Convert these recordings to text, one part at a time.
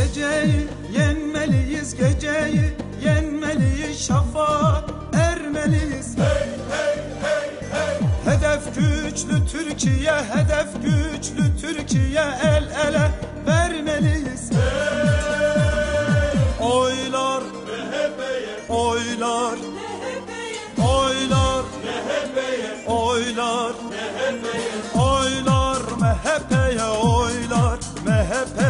geceyi yenmeliyiz geceyi yenmeliyiz. Şafa ermeliyiz. Hey hey hey hey. Hedef güçlü Türkiye hedef güçlü Türkiye el ele vermeliyiz. Hey. oylar MHP'ye oylar MHP'ye oylar MHP'ye oylar MHP'ye oylar MHP'ye oylar MHP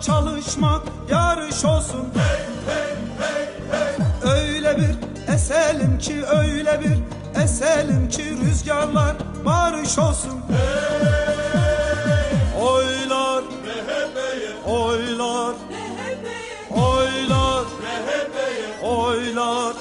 çıkın yola sevgiyle çıkın yola çalışmak yarış olsun. Öyle bir eselim ki öyle bir eselim ki rüzgarlar barış olsun. Oylar oylar oylar oylar oylar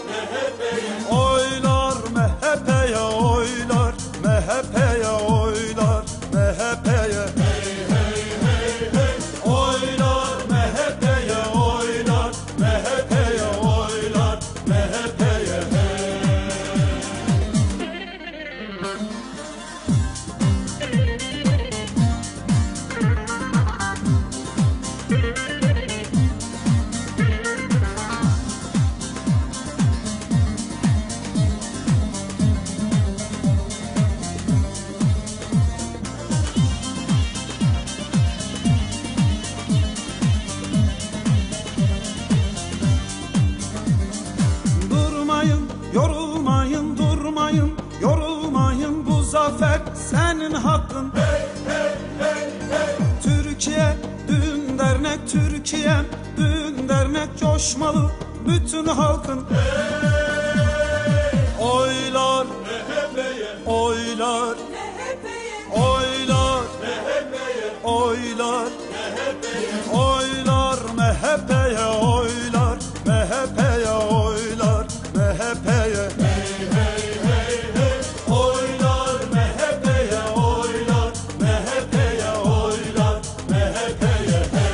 zafer senin hakkın. Türkiye, dün dernek, Türkiye, dün dernek coşmalı bütün halkın. Oylar, oylar, oylar, oylar, oylar. yeah, yeah.